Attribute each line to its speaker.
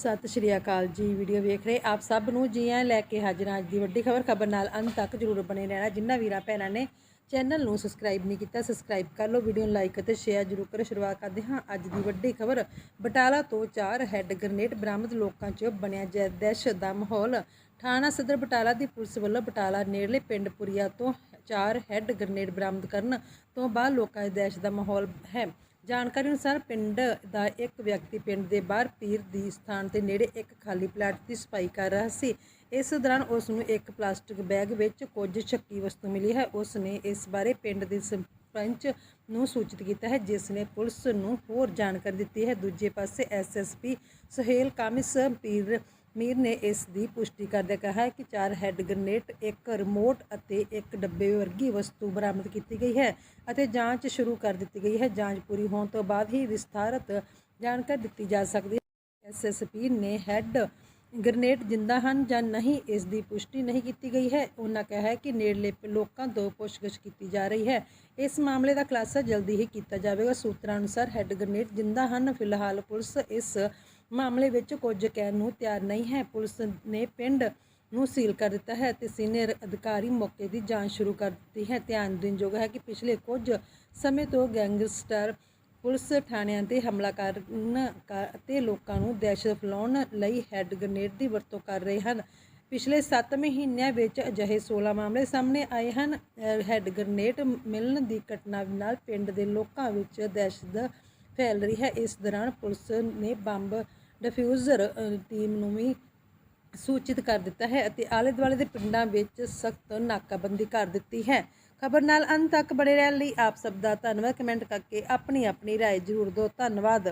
Speaker 1: ਸਤਿ ਸ਼੍ਰੀ ਅਕਾਲ ਜੀ ਵੀਡੀਓ ਵੇਖ ਰਹੇ ਆਪ ਸਭ ਨੂੰ ਜੀ ਆਇਆਂ ਲੈ ਕੇ ਹਾਜ਼ਰ ਹਾਂ ਅੱਜ ਦੀ ਵੱਡੀ ਖਬਰ ਖਬਰ ਨਾਲ ਅੰਤ ਤੱਕ ਜਰੂਰ ਬਣੇ ਰਹਿਣਾ। ਜਿੰਨਾ ਵੀਰਾਂ ਭੈਣਾਂ ਨੇ ਚੈਨਲ ਨੂੰ ਸਬਸਕ੍ਰਾਈਬ ਨਹੀਂ ਕੀਤਾ ਸਬਸਕ੍ਰਾਈਬ ਕਰ ਲਓ ਵੀਡੀਓ ਨੂੰ ਲਾਈਕ ਅਤੇ ਸ਼ੇਅਰ ਜਰੂਰ ਕਰੋ। ਸ਼ੁਰੂਆਤ ਕਰਦੇ ਹਾਂ ਅੱਜ ਦੀ ਵੱਡੀ ਖਬਰ। ਬਟਾਲਾ ਤੋਂ ਚਾਰ ਹੈੱਡ ਗ੍ਰਨੇਡ ਬਰਾਮਦ ਲੋਕਾਂ 'ਚ ਬਣਿਆ ਜੈ ਦਹਿਸ਼ਤ ਦਾ ਮਾਹੌਲ। ਥਾਣਾ ਸਦਰ ਬਟਾਲਾ ਦੀ ਪੁਲਿਸ ਵੱਲੋਂ ਬਟਾਲਾ ਨੇੜਲੇ ਪਿੰਡ ਪੁਰੀਆ ਤੋਂ ਚਾਰ ਹੈੱਡ ਗ੍ਰਨੇਡ ਬਰਾਮਦ ਕਰਨ ਤੋਂ ਬਾਅਦ ਲੋਕਾਂ 'ਚ ਦਹਿਸ਼ਤ ਦਾ ਮਾਹੌਲ ਹੈ। ਜਾਣਕਾਰੀ ਅਨੁਸਾਰ ਪਿੰਡ ਦਾ ਇੱਕ ਵਿਅਕਤੀ ਪਿੰਡ ਦੇ ਬਾਹਰ ਪੀਰ ਦੀ ਸਥਾਨ ਦੇ ਨੇੜੇ ਇੱਕ ਖਾਲੀ ਪਲਾਟ ਦੀ ਸਫ਼ਾਈ ਕਰ ਰਿਹਾ ਸੀ। ਇਸ ਦੌਰਾਨ ਉਸ ਨੂੰ ਇੱਕ ਪਲਾਸਟਿਕ ਬੈਗ ਵਿੱਚ ਕੁਝ ਸ਼ੱਕੀ ਵਸਤੂ ਮਿਲੀ ਹੈ। ਉਸ ਨੇ ਇਸ ਬਾਰੇ ਪਿੰਡ ਦੇ ਸਰਪੰਚ ਨੂੰ ਸੂਚਿਤ ਕੀਤਾ ਹੈ, ਜਿਸ ਨੇ ਪੁਲਿਸ ਨੂੰ ਹੋਰ ਜਾਣਕਾਰੀ ਦਿੱਤੀ ਹੈ। ਦੂਜੇ ਪਾਸੇ ਐਸਐਸਪੀ ਸੁਹੇਲ ਕਾਮਿਸ, ਪੀਰ ਮੀਰ ਨੇ ਇਸ ਦੀ ਪੁਸ਼ਟੀ ਕਰਦਿਆਂ ਕਿਹਾ ਹੈ ਕਿ ਚਾਰ ਹੈੱਡ ਗ੍ਰਨੇਡ ਇੱਕ ਰਿਮੋਟ ਅਤੇ ਇੱਕ ਡੱਬੇ ਵਰਗੀ ਵਸਤੂ ਬਰਾਮਦ ਕੀਤੀ ਗਈ ਹੈ ਅਤੇ ਜਾਂਚ ਸ਼ੁਰੂ ਕਰ ਦਿੱਤੀ ਗਈ ਹੈ। ਜਾਂਚ ਪੂਰੀ ਹੋਣ ਤੋਂ ਬਾਅਦ ਹੀ ਵਿਸਥਾਰਤ ਜਾਣਕਾਰੀ ਦਿੱਤੀ ਜਾ ਸਕਦੀ ਹੈ। ਐਸਐਸਪੀ ਨੇ ਹੈੱਡ ਗ੍ਰਨੇਡ ਜਿੰਦਾ ਹਨ ਜਾਂ ਨਹੀਂ, ਇਸ ਦੀ ਪੁਸ਼ਟੀ ਨਹੀਂ ਕੀਤੀ ਗਈ ਹੈ। ਉਹਨਾਂ ਕਿਹਾ ਕਿ ਨੇੜਲੇ ਲੋਕਾਂ ਤੋਂ ਪੁੱਛਗਿੱਛ ਕੀਤੀ ਜਾ ਰਹੀ ਹੈ। ਇਸ ਮਾਮਲੇ ਦਾ ਖੁਲਾਸਾ ਜਲਦੀ ਹੀ ਕੀਤਾ ਜਾਵੇਗਾ। ਸੂਤਰਾਂ ਅਨੁਸਾਰ ਹੈੱਡ ਗ੍ਰਨੇਡ ਜਿੰਦਾ ਹਨ। ਫਿਲਹਾਲ ਪੁਲਿਸ ਇਸ ਮਾਮਲੇ ਵਿੱਚ ਕੁਝ ਕਹਿਣ ਨੂੰ ਤਿਆਰ ਨਹੀਂ ਹੈ। ਪੁਲਿਸ ਨੇ ਪਿੰਡ ਨੂੰ ਸੀਲ ਕਰ ਦਿੱਤਾ ਹੈ ਤੇ ਸੀਨੀਅਰ ਅਧਿਕਾਰੀ ਮੌਕੇ ਦੀ ਜਾਂਚ ਸ਼ੁਰੂ ਕਰ ਦਿੱਤੀ ਹੈ। ਧਿਆਨ ਦੇਣਯੋਗ ਹੈ ਕਿ ਪਿਛਲੇ ਕੁਝ ਸਮੇਂ ਤੋਂ ਗੈਂਗਸਟਰ ਪੁਲਿਸ ਥਾਣਿਆਂ ਤੇ ਹਮਲਾ ਕਰਨ ਕਰ- ਅਤੇ ਲੋਕਾਂ ਨੂੰ ਦਹਿਸ਼ਤ ਫੈਲਾਉਣ ਲਈ ਹੈੱਡ ਗ੍ਰਨੇਡ ਦੀ ਵਰਤੋਂ ਕਰ ਰਹੇ ਹਨ। ਪਿਛਲੇ 7 ਮਹੀਨਿਆਂ ਵਿੱਚ ਅਜਿਹੇ 16 ਮਾਮਲੇ ਸਾਹਮਣੇ ਆਏ ਹਨ। ਹੈੱਡ ਗ੍ਰਨੇਡ ਮਿਲਣ ਦੀ ਘਟਨਾ ਨਾਲ ਪਿੰਡ ਦੇ ਲੋਕਾਂ ਵਿੱਚ ਦਹਿਸ਼ਤ ਫੈਲ ਰਹੀ ਹੈ। ਇਸ ਦੌਰਾਨ ਪੁਲਿਸ ਨੇ ਬੰਬ ਡਿਫਿਊਜ਼ਰ ਅਹ, ਟੀਮ ਨੂੰ ਵੀ ਸੂਚਿਤ ਕਰ ਦਿੱਤਾ ਹੈ ਅਤੇ ਆਲੇ ਦੁਆਲੇ ਦੇ ਪਿੰਡਾਂ ਵਿੱਚ ਸਖਤ ਨਾਕਾਬੰਦੀ ਕਰ ਦਿੱਤੀ ਹੈ ਖਬਰ ਨਾਲ ਅੰਤ ਤੱਕ ਬਣੇ ਰਹਿਣ ਲਈ ਆਪ ਸਭ ਦਾ ਧੰਨਵਾਦ ਕਮੈਂਟ ਕਰਕੇ ਆਪਣੀ ਆਪਣੀ رائے ਜ਼ਰੂਰ ਦਿਓ ਧੰਨਵਾਦ